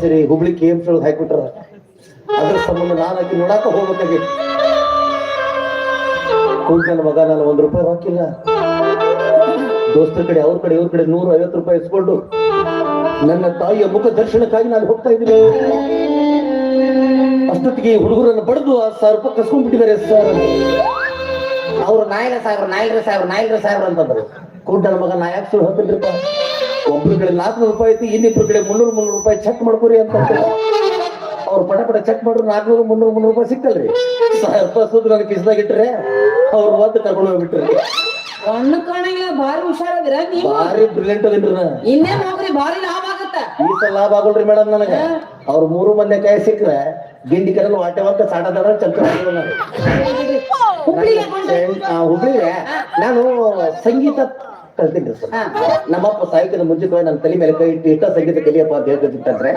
ಸೇರಿ, Hubli K M C ಹಾಕಿಬಿಟ್ರ? ಅದ್ರ ಸಂಬಂಧ ನಾನು ಆಕಿ ನೋಡಾಕ ಹೋಗ್ಬೇಕಾಗಿ. ಕೂಡ ನನ್ನ ಮಗ ನಾನು ಒಂದ್ ರೂಪಾಯಿ ಹಾಕಿಲ್ಲ. ದೋಸ್ತರ ಕಡೆ, ಅವ್ರ ಕಡೆ, ಇವ್ರ ಕಡೆ ನೂರ ಐವತ್ತು ರೂಪಾಯಿ ಇಸ್ಕೊಂಡು ನನ್ನ ತಾಯಿಯ ಮುಖ ದರ್ಶನಕ್ಕಾಗಿ ನಾನು ಹೋಗ್ತಾ ಇದ್ದೀನಿ. ಅಷ್ಟೊತ್ತಿಗೆ ಹುಡುಗರನ್ನ ಬಡ್ದು ಆ ಸಾವಿರ ರೂಪಾಯಿ ಕಸ್ಕೊಂಡ್ಬಿಟ್ಟಿದ್ದಾರೆ ಸರ್. ಅವ್ರು ನಾಯಿರ ಸಾಹೇಬ್ರ ನಾಯಿರ ಸಾಹೇಬ್ರ ನಾಯಿರ ಸಾಹೇಬ್ರ ಅಂತಂದ್ರು. ಕೂಡ್ ನನ್ನ ಮಗ ನಾ ಸುಳ್ಳು ಹೇಳ್ತಿದ್ರಪ್ಪ. ಒಬ್ರ ಕಡೆ ನಾಲ್ಕುನೂರು ರೂಪಾಯಿ ಐತಿ ಇನ್ನಿಬ್ರ ಕಡೆ ಮುನ್ನೂರು ಮುನ್ನೂರು ರೂಪಾಯಿ ಚೆಕ್ ಮಾಡ್ಕೊರಿ ಅಂತ ಅವ್ರು ಪಟ ಪಟ ಚೆಕ್ ಮಾಡ್ರು ನಾಲ್ಕುನೂರು ಮುನ್ನೂರು ಮುನ್ನೂರು ರೂಪಾಯಿ ಸಿಕ್ತಲ್ರಿ ಸಾವಿರ ರೂಪಾಯಿ ಸುದ್ದು ನನಗೆ ಕಿಸ್ದಾಗ ಇಟ್ರೆ ಅವ್ರು ಒದ್ದು ಕರ್ಕೊಂಡು ಹೋಗ್ಬಿಟ್ರಿ. ಕಣ್ಣು ಕಾಣಂಗಿಲ್ಲ ಭಾರಿ ಹುಷಾರದಿರ ನೀವು? ಭಾರಿ ಬ್ರಿಲಿಯಂಟ್ ಅದೇನ್ರಿ ನಾ ಇನ್ನೇನ್ ಹೋಗ್ರಿ ಭಾರಿ ಲಾಭ ಆಗತ್ತ. ಈ ಸಲ ಲಾಭ ಆಗೋಲ್ರಿ ಮೇಡಮ್ ನನಗೆ. ಅವ್ರ ಮೂರು ಮಂದಿ ಕೈ ಸಿಕ್ಕ್ರೆ ಗಿಂಡಿ ಕರಲ್ ವಾಟೆ ವಾಟ ಸಾಟದಾರ ಚಲ್ಕ ಹುಬ್ಳಿಗೆ ನಾನು ಸಂಗೀತ ಕಲ್ತೀನಿ ಸರ್ ನಮ್ಮಪ್ಪ ಸಾಹಿತ್ಯದ ಮುಂಚಿತವಾಗಿ ನನ್ನ ತಲೆ ಮೇಲೆ ಕೈ ಇಟ್ಟು ಇಷ್ಟ ಸಂಗೀತ ಕಲಿಯಪ್ಪ ಅಂತ ಹೇಳ್ತಿತ್ತಂದ್ರೆ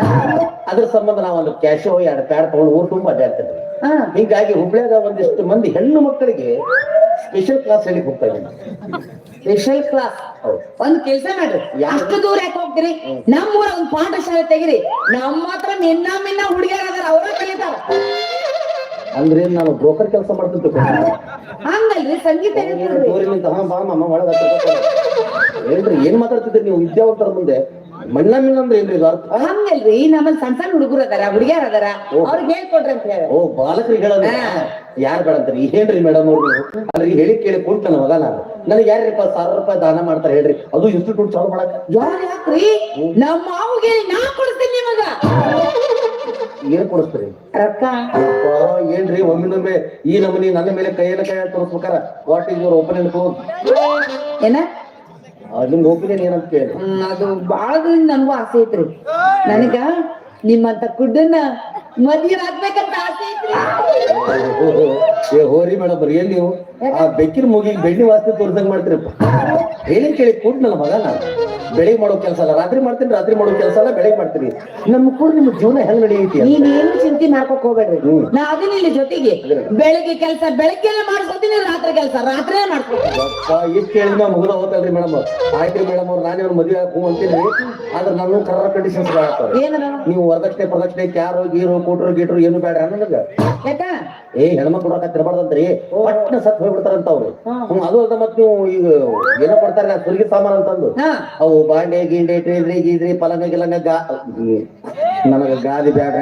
ಅದ್ರ ಸಂಬಂಧ ನಾವು ಒಂದು ಕ್ಯಾಶೋ ಎರಡು ಪ್ಯಾಡ್ ತಗೊಂಡು ಊರು ತುಂಬಾ ಅಡ್ಡಾಡ್ತಿದ್ವಿ. ಹೀಗಾಗಿ ಹುಬ್ಳ್ಯಾಗ ಒಂದಿಷ್ಟು ಮಂದಿ ಹೆಣ್ಣು ಮಕ್ಕಳಿಗೆ ಸ್ಪೆಷಲ್ ಕ್ಲಾಸ್ ಹೇಳಿ ಹೋಗ್ತಾ ಇದ್ದೀನಿ. ಸ್ಪೆಷಲ್ ಕ್ಲಾಸ್ ಒಂದ್ ಕೆಲ್ಸ ಮಾಡ್ರಿ. ಅಷ್ಟು ದೂರ ಯಾಕೆ ಹೋಗ್ತೀರಿ? ನಮ್ಮೂರ ಒಂದು ಪಾಠಶಾಲೆ ತೆಗಿರಿ. ನಮ್ಮ ಹತ್ರ ನಿನ್ನ ಮಿನ್ನ ಹುಡುಗಿಯರ್ ಅವರ ಅವ್ರ ಕಲಿತಾರ. ಅಂದ್ರೆ ನಾನು ಬ್ರೋಕರ್ ಕೆಲಸ ಮಾಡ್ತಿದ್ದೆ ಹಂಗಲ್ರಿ ಸಂಗೀತ ಹೇಳ್ತಿದ್ರಿ ದೂರಿನಿಂದ ಹಾ ಬಾ ಮಾಮ ಒಳಗ ಏನ್ರಿ ಏನ್ ಮಾತಾಡ್ತಿದ್ರಿ ನೀವು? ವಿದ್ಯಾವಂತರ ಮುಂದೆ. ಮಣ್ಣ ಮಿಣ್ಣ ಅಂದ್ರೆ ಏನ್ರಿ ಇದು ಅರ್ಥ? ಹಂಗಲ್ರಿ ನಮ್ಮಲ್ಲಿ ಸಣ್ಣ ಸಣ್ಣ ಹುಡುಗರು ಅದಾರ ಹುಡುಗಿಯರ್ ಅದಾರ. ಅವ್ರಿಗೆ ಹೇಳ್ಕೊಡ್ರಿ ಅಂತ ಹೇಳಿ. ಓ ಬಾಲಕರಿಗೆ ಯಾರ್ ಯಾರು ಬೇಡಂತಾರಿ ಏನ್ರಿ ಮೇಡಮ್ ಅವ್ರು ಅಲ್ರಿ ಹೇಳಿ ಕೇಳಿ ಕುಂತ ನಮಗ ಮಗ ನಾನು. ನನಗೆ ಯಾರ್ರಿಪ್ಪ ಸಾವಿರ ರೂಪಾಯಿ ದಾನ ಮಾಡ್ತಾರೆ ಹೇಳ್ರಿ. ಅದು ಇನ್ಸ್ಟಿಟ್ಯೂಟ್ ಚಾಲು ಮಾಡಕ ಯಾರು ಯಾಕ್ರಿ? ನಮ್ಮ ಮಾವುಗೆ ನಾ ಕೊಡ್ತೀನಿ ನಿಮಗ. ಏನ್ ಕೊಡಿಸ್ತೀರಿ? ರೊಕ್ಕ? ಅಪ್ಪ, ಏನ್ರಿ? ಒಮ್ಮಿನೊಮ್ಮೆ ಈ ನಮ್ಮನಿ ನನ್ನ ಮೇಲೆ ಕೈಯನ್ನ ಕೈ ತೋರಿಸ್ಬೇಕಾರ? What is your open phone ಏನ? ನಿಮ್ಗೆ ಒಪಿನಿಯನ್ ಏನಂತ ಕೇಳಿ. ಹ್ಮ್, ಅದು ಬಾಳ ದಿನ ನನಗೂ ಆಸೆ ಐತ್ರಿ. ನನಗ ನಿಮ್ಮಂತ ಕುಡ್ಡನ್ನ ಮದ್ವೆ ಆಗ್ಬೇಕಂತ ಆಸೆ ಐತ್ರಿ. ಏ ಹೋರಿ ಮೇಡಮ್ ಏನ್ ನೀವು? ಆ ಬೆಕ್ಕಿನ ಮುಗಿ ಬೆಣ್ಣೆ ವಾಸನೆ ತೋರ್ಸಂಗ್ ಮಾಡ್ತೀರಪ್ಪ. ಹೇಳಿ ಕೇಳಿ? ಕೊಟ್ಟು ನನ್ನ ಮಗ ನಾನು ಬೆಳಿಗ್ಗೆ ಮಾಡೋ ಕೆಲಸ ಅಲ್ಲ. ರಾತ್ರಿ ಮಾಡ್ತೀನಿ ರಾತ್ರಿ ಮಾಡೋ ಕೆಲಸ ಅಲ್ಲ ಬೆಳಿಗ್ಗೆ ಮಾಡ್ತೀನಿ. ನಮ್ಮ ಕೂಡ ನಿಮ್ಮ ಜೀವನ ಹೆಂಗ್ ನಡೆಯುತ್ತೆ ನೀನೇನು ನೀವೇನು ಚಿಂತೆ ಮಾಡ್ಕೊಕ್ ಹೋಗ್ಬೇಡ್ರಿ. ನಾ ಅದನ್ನ ಇಲ್ಲಿ ಜೊತೆಗೆ. ಬೆಳಿಗ್ಗೆ ಕೆಲಸ ಬೆಳಿಗ್ಗೆ ಮಾಡ್ಕೊತೀನಿ ರಾತ್ರಿ ಕೆಲಸ. ರಾತ್ರಿ ಮಾಡ್ಕೊತೀನಿ ಎಷ್ಟು ಹೇಳಿದ್ ನಾ ಮುಗಿದ ಹೋಗ್ತಲ್ರಿ ಮೇಡಮ್. ಆಯ್ತ್ರಿ ಮೇಡಮ್ ಅವ್ರು ನಾನೇ ಅವ್ರ ಮದುವೆ ಹೂ ಅಂತೀನಿ. ಆದ್ರೆ ನಾನು ಕರ್ರ ಕಂಡೀಷನ್ಸ್ ನೀವು ವರದಕ್ಷಿಣೆ ಪ್ರದಕ್ಷಿಣೆ ಕ್ಯಾರೋ ಗೀರು ಕೂಟರು ಗೀಟ್ರು ಏನು ಬೇಡ ನನಗ ಯಾಕ? ಏ ಹೆಣ್ಮಕ್ಳು ರೊಕ್ಕ ತಿರ್ಬಾರ್ದಂತ್ರಿ ಪಟ್ನ ಸತ್ ಹೋಗ್ಬಿಡ್ತಾರಂತ ಅವ್ರು. ಹ್ಮ್ ಅದು ಅಲ್ದ ಮತ್ ನೀವು ಈಗ ಏನೋ ಕೊಡ್ತಾರ ಸುರ್ಗಿ ಸಾಮಾನ್ ಅಂತಂದು. ಅವು ಬಾಂಡೆ ಗಿಂಡೆ ಟ್ರೇದ್ರಿ ಗೀದ್ರಿ ಪಲಂಗ ಗಿಲನೆ ಗಾ. ನನಗ ಗಾದಿ ಬ್ಯಾಡ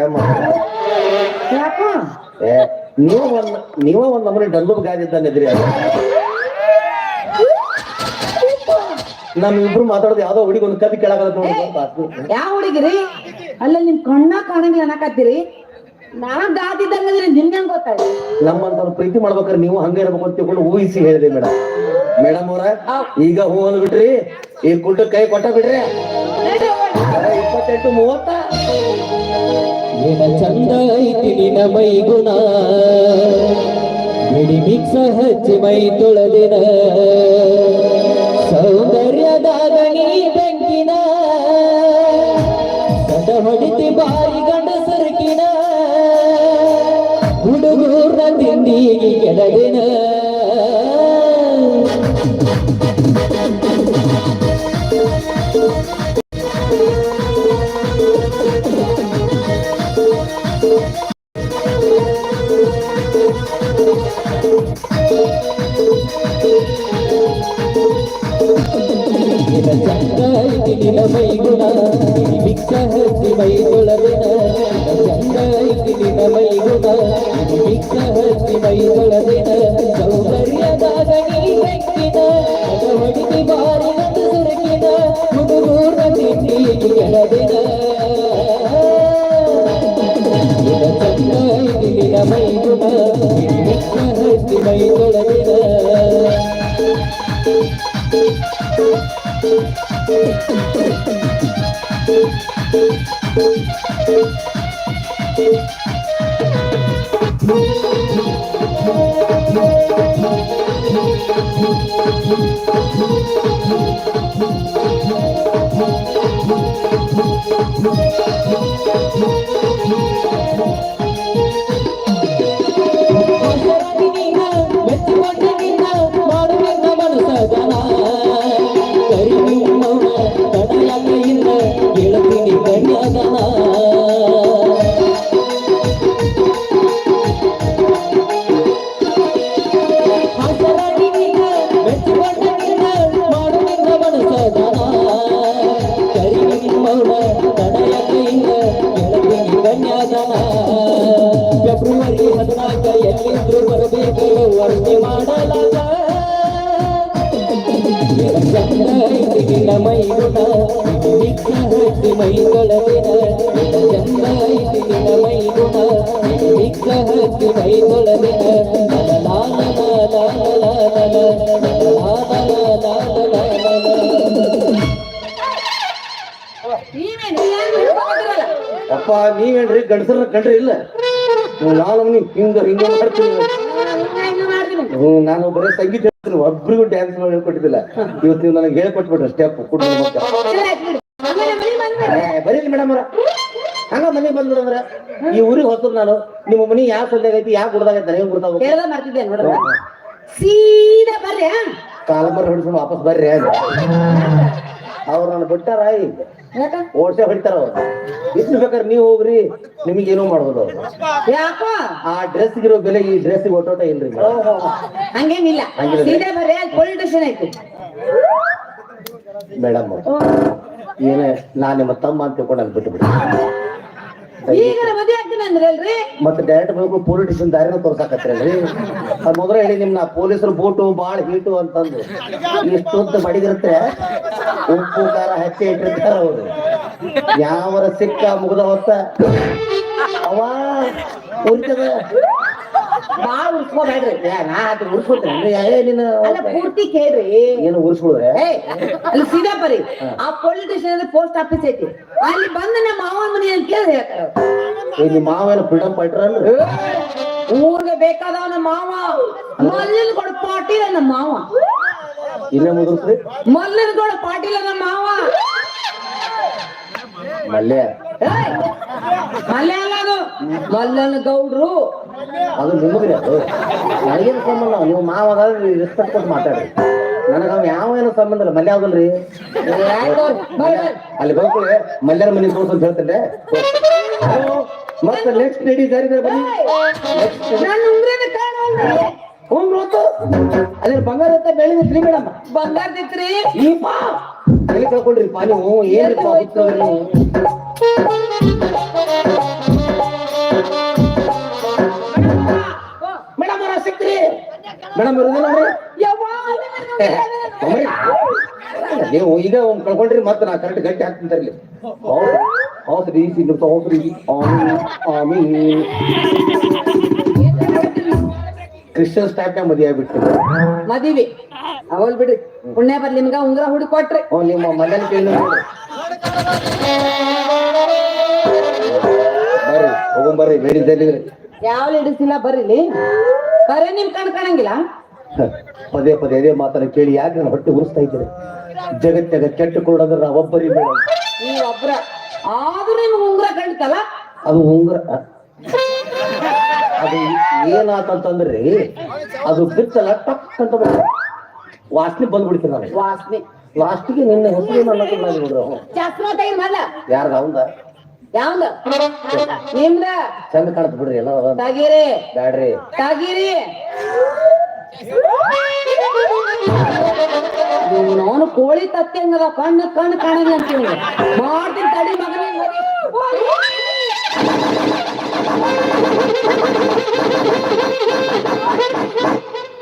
ಏ ನೀವ ಒಂದ್ ನೀವ ಒಂದ್ ನಮ್ಮನೆ ಡಂಬು ಗಾದಿ ಇದ್ದಾನಿದ್ರಿ ಅದು. ನಮ್ ಇಬ್ರು ಮಾತಾಡೋದು ಯಾವ್ದೋ ಹುಡುಗಿ ಒಂದು ಕವಿ ಕೆಳಗದ ನೋಡಿ ಯಾವ ಹುಡುಗಿರಿ? ಅಲ್ಲ ನಿಮ್ ಕಣ್ಣ ಕಾಣಂಗಿಲ್ಲ ಅನ್ನಕತ್ತೀರಿ? ನಾ ಗಾದಿದ್ದಂಗದ್ರಿ ನಿನ್ಗೆ ಗೊತ್ತಾಯ್ತು? ನಮ್ಮಂತವ್ರು ಪ್ರೀತಿ ಮಾಡ್ಬೇಕಾದ್ರೆ ನೀವು ಹಂಗ ಇರ್ಬೇಕು ಅಂತ ತಿಳ್ಕೊಂಡು ಊಹಿಸಿ ಹೇಳಿದೆ ಮೇಡಮ್ ಮೇಡಮ್ ಅವ್ರ ಈಗ ಹೂ ಅಂದ್ಬಿಟ್ರಿ ಈ ಕುಟ್ಟ ಕೈ ಕೊಟ್ಟ ಬಿಡ್ರಿ. ಇಪ್ಪತ್ತೆಂಟು ಮೂವತ್ತ. ಚಂದ ಐತಿ ನಿನ ಮೈಗುಣ. ಬಿಡಿ ಮಿಕ್ಸ ಹಚ್ಚಿ ಮೈ ತೊಳೆದಿನ. ಸೌಂದರ್ಯದಾಗ ನೀ ಬೆಂಕಿನ. ಸದ ಹೊಡಿತಿ ಬಾರಿ ಗಂಡ ಸರಕಿನ. ತಿಂಡಿಗೆ ಕೆಳದಿನ ದಿನಮೈದುನ ನಿಗ್ರಹತಿ ಮೈದೊಳದಿನ ಜನ್ಮೈತಿ ದಿನಮೈದುನ ನಿಗ್ರಹತಿ ಮೈದೊಳದಿನ ಲಾಲನ ಲಾಲನ ಲಾಲನ ಲಾಲನ ಅಪ್ಪ ನೀವೇನ್ರಿ ಗಂಡಸರ ಕಂಡ್ರಿ ಇಲ್ಲ ನಾನು ಹಿಂಗ ಹಿಂಗ ಮಾಡ್ತೀನಿ ನಾನು ಬರೀ ಸಂಗೀತ ಹೇಳ್ತೀನಿ ಒಬ್ರಿಗೂ ಡ್ಯಾನ್ಸ್ ಮಾಡಿ ಹೇಳ್ಕೊಟ್ಟಿದ್ದಿಲ್ಲ. ಇವತ್ತು ನೀವು ನನಗೆ ಹೇಳ್ಕೊಟ್ಬಿಟ್ರೆ ಸ್ಟೆಪ್ ಬರೀ ಮೇಡಮ್ ಅವ್ರ. ಹಂಗ ಮನೆ ಬಂದ್ಬಿಡಂದ್ರ ಈ ಊರಿಗೆ ಹೊತ್ತರು ನಾನು. ನಿಮ್ಮ ಮನಿ ಯಾವ ಸಂದಾಗ ಐತಿ ಯಾವ ಗುಡ್ದಾಗ ಐತಿ ನನಗೆ ಗುಡ್ದಾಗ ಮಾಡ್ತಿದ್ದೆ ನೋಡ್ರ ಸೀದಾ ಬರ್ರಿ ಕಾಲಮರ್ ಹೊಡಿಸ್ಕೊಂಡು ವಾಪಸ್ ಬರ್ರಿ ಅವ್ರು ನಾನು ಬಿಟ್ಟಾರ ಓಡ್ಸೆ ಹೊಡಿತಾರ ಅವ್ರು. ಇಷ್ಟು ಬೇಕಾದ್ರೆ ನೀವು ಹೋಗ್ರಿ ನಿಮಗೆ ಏನೋ ಮಾಡ್ಬೋದು ಅವ್ರು. ಯಾಕೋ? ಆ ಡ್ರೆಸ್ ಇರೋ ಬೆಲೆ ಈ ಡ್ರೆಸ್ ಒಟ್ಟೋಟ ಇಲ್ರಿ ಹಂಗೇನಿಲ್ಲ. ಹಂಗಿಲ್ಲ. ಸೀದಾ ಬರ್ರಿ ಅಲ್ಲಿ ಪೊಲೀಸ್ ಸ್ಟೇಷನ್ ಐತಿ ಮೇಡಮ್ ಏನೇ ನಾ ನಿಮ್ಮ ತಮ್ಮ ಅಂತ ತಿಳ್ಕೊಂಡು ಅಲ್ಲಿ ಬಿಟ್ಟು ಬಿಡಿ ಈಗ ಮದುವೆ ಆಗ್ತೀನಿ ಅಂದ್ರೆ ಮತ್ತೆ ಡೈರೆಕ್ಟ್ ಬೇಕು ಪೊಲೀಸ್ ಸ್ಟೇಷನ್ ದಾರಿನ ತೋರ್ಸಾಕತ್ರಿ ಅದ್ ಮೊದಲ ಹೇಳಿ ನಿಮ್ನ ಪೊಲೀಸರು ಬೂಟು ಬಾಳ ಹೀಟು ಅಂತಂದು. ಇಷ್ಟೊಂದು ಮಡಿದಿರುತ್ತೆ ಉಪ್ಪು ಖಾರ ಹಚ್ಚಿ ಇಟ್ಟಿರ್ತಾರ ಅವರು. ಯಾವರ ಸಿಕ್ಕ ಮುಗ್ದ ಹೊತ್ತ? ಅವ ಉರಿತದ? ಬಾಳ ಉರ್ಸ್ಕೋಬೇಡ್ರಿ ಯಾ, ನಾ ಅದು ಉರ್ಸ್ಕೊತೇನೆ ಏ ನೀನು ಅಲ್ಲ ಪೂರ್ತಿ ಕೇಳ್ರಿ. ಏನು ಉರ್ಸ್ಕೊಳ್ರೆ ಏ? ಅಲ್ಲಿ ಸೀದಾ ಬರಿ ಆ ಪೊಲೀಸ್ ಸ್ಟೇಷನ್ ಅಲ್ಲಿ ಪೋಸ್ಟ್ ಆಫೀಸ್ ಐತಿ. ಅಲ್ಲಿ ಬಂದ ನಮ್ಮ ಮಾವನ ಮನೆ ಅಂತ ಕೇಳಿ ಹೇಳ್ತಾರ. ಏ ನಿಮ್ಮ ಮಾವೇನು ಫ್ರೀಡಮ್ ಫೈಟರ್ ಅಂದ್ರೆ ಊರ್ಗೆ ಬೇಕಾದವ ನಮ್ಮ ಮಾವ. ಮಲ್ಲಿನ ಕೊಡ ಪಾಟೀಲ ನಮ್ಮ ಮಾವ. ಇನ್ನೇ ಮುಗಿಸ್ರಿ ಮಲ್ಲಿನ ಕೊಡ ಪಾಟೀಲ ನಮ್ಮ ಮಾವ. ಮಲ್ಯ! ಮಲ್ಯ ಅಲ್ಲ ಅದು. ಮಲ್ಲನ ಗೌಡ್ರು. ಅದು ನಿಮಗ್ರಿ ಅದು. ನನಗೇನು ಸಂಬಂಧ ನೀವು ಮಾವಾಗ ರೆಸ್ಪೆಕ್ಟ್ ಕೊಟ್ಟು ಮಾತಾಡ್ರಿ. ನನಗ ಅವ್ ಯಾವ ಏನೋ ಸಂಬಂಧ ಇಲ್ಲ. ಮಲ್ಯ ಆಗಲ್ರಿ. ಅಲ್ಲಿ ಬಂದ್ಕೊಳ್ಳಿ ಮಲ್ಯರ ಮನೆ ತೋರ್ಸ್ ಅಂತ ಹೇಳ್ತೇನೆ. ಮತ್ತೆ ನೆಕ್ಸ್ಟ್ ಲೇಡಿ ಜಾರಿ ಬನ್ನಿ? ಗೊತ್ತು ಅದ್ರ ಬಂಗಾರ ಅಂತ ಬೆಳಿ ನಿಂತ್ರಿ ಮೇಡಮ್ ಈ ಪಾ ಕಳ್ಕೊಳ್ರಿ ಪಾ ನೀವು ಏನು ಮೇಡಮ್ ಅವರ ಸಿಕ್ತ್ರಿ ಮೇಡಮ್ ಇರೋದಿಲ್ಲ. ನೀವು ಈಗ ಒಂದ್ ಕಳ್ಕೊಂಡ್ರಿ ಮತ್ತೆ ನಾ ಕರೆಕ್ಟ್ ಗಟ್ಟಿ ಹಾಕ್ತೀನಿ ಹೌದ್ರಿ ಸಿದ್ದು ಹೌದ್ರಿ ಆಮೀನ್ ಕ್ರಿಶ್ಚಿಯನ್ಸ್ ಟೈಪ್ ಮದುವೆ ಆಗ್ಬಿಟ್ಟು ಮದಿವಿ. ಅವಲ್ ಬಿಡ್ರಿ. ಪುಣ್ಯ ಬರ್ಲಿ ನಿಮ್ಗ ಉಂಗ್ರ ಹುಡುಕ್ ಕೊಟ್ರಿ. ನಿಮ್ಮ ಮಗನ್ ಕೇಳಿ ಬರ್ರಿ ಹೋಗೋಣ ಬರ್ರಿ ಬೇಡಿದ್ದಲ್ಲಿ ಯಾವ ಹಿಡಿಸಿಲ್ಲ ಬರ್ರಿ. ಕರೆ ನಿಮ್ ಕಣ್ ಕಾಣಂಗಿಲ್ಲ. ಪದೇ ಪದೇ ಅದೇ ಮಾತನ್ನ ಕೇಳಿ ಯಾಕೆ ನಾನು ಹೊಟ್ಟೆ ಉರಿಸ್ತಾ ಇದ್ದೀರಿ? ಜಗತ್ತಾಗ ಕೆಟ್ಟ ಕೊಡೋದ್ರ ನಾ ಒಬ್ಬರಿ ಬೇಡ ನೀವ್ ಒಬ್ರ. ಆದ್ರೂ ನಿಮ್ಗೆ ಉಂಗ್ರ ಕಣ್ತಲ್ಲ? ಅದು ಉಂಗ್ರ. ಅದು ಏನಾತಂತಂದ್ರಿ ಅದು ಬಿತ್ತಲ್ಲ ಟಕ್ ಅಂತ ಬಂತು. ವಾಸನೆ ಬಂದ್ಬಿಡ್ತೀನಿ ನಾನು ವಾಸನೆ. ಲಾಸ್ಟಿಗೆ ನಿನ್ನ ಹೆಸರು ನಾನು ಮಾಡಿಬಿಡ್ರು ಚಸ್ಮಾ ಯಾರ್ದ ಅವಂದ? ಯಾವ್ದ? ನಿಮ್ದ? ಚಂದ ಕಾಣತ್ ಬಿಡ್ರಿ ಎಲ್ಲ ತಗೀರಿ. ಬ್ಯಾಡ್ರಿ. ತಗೀರಿ. ನಾನು ಕೋಳಿ ತತ್ತಿ ಹಂಗದ ಕಣ್ಣು ಕಣ್ಣು ಕಾಣಲಿ ಅಂತೀನಿ ಮಾಡ್ತೀನಿ ತಡಿ ಮಗನೇ.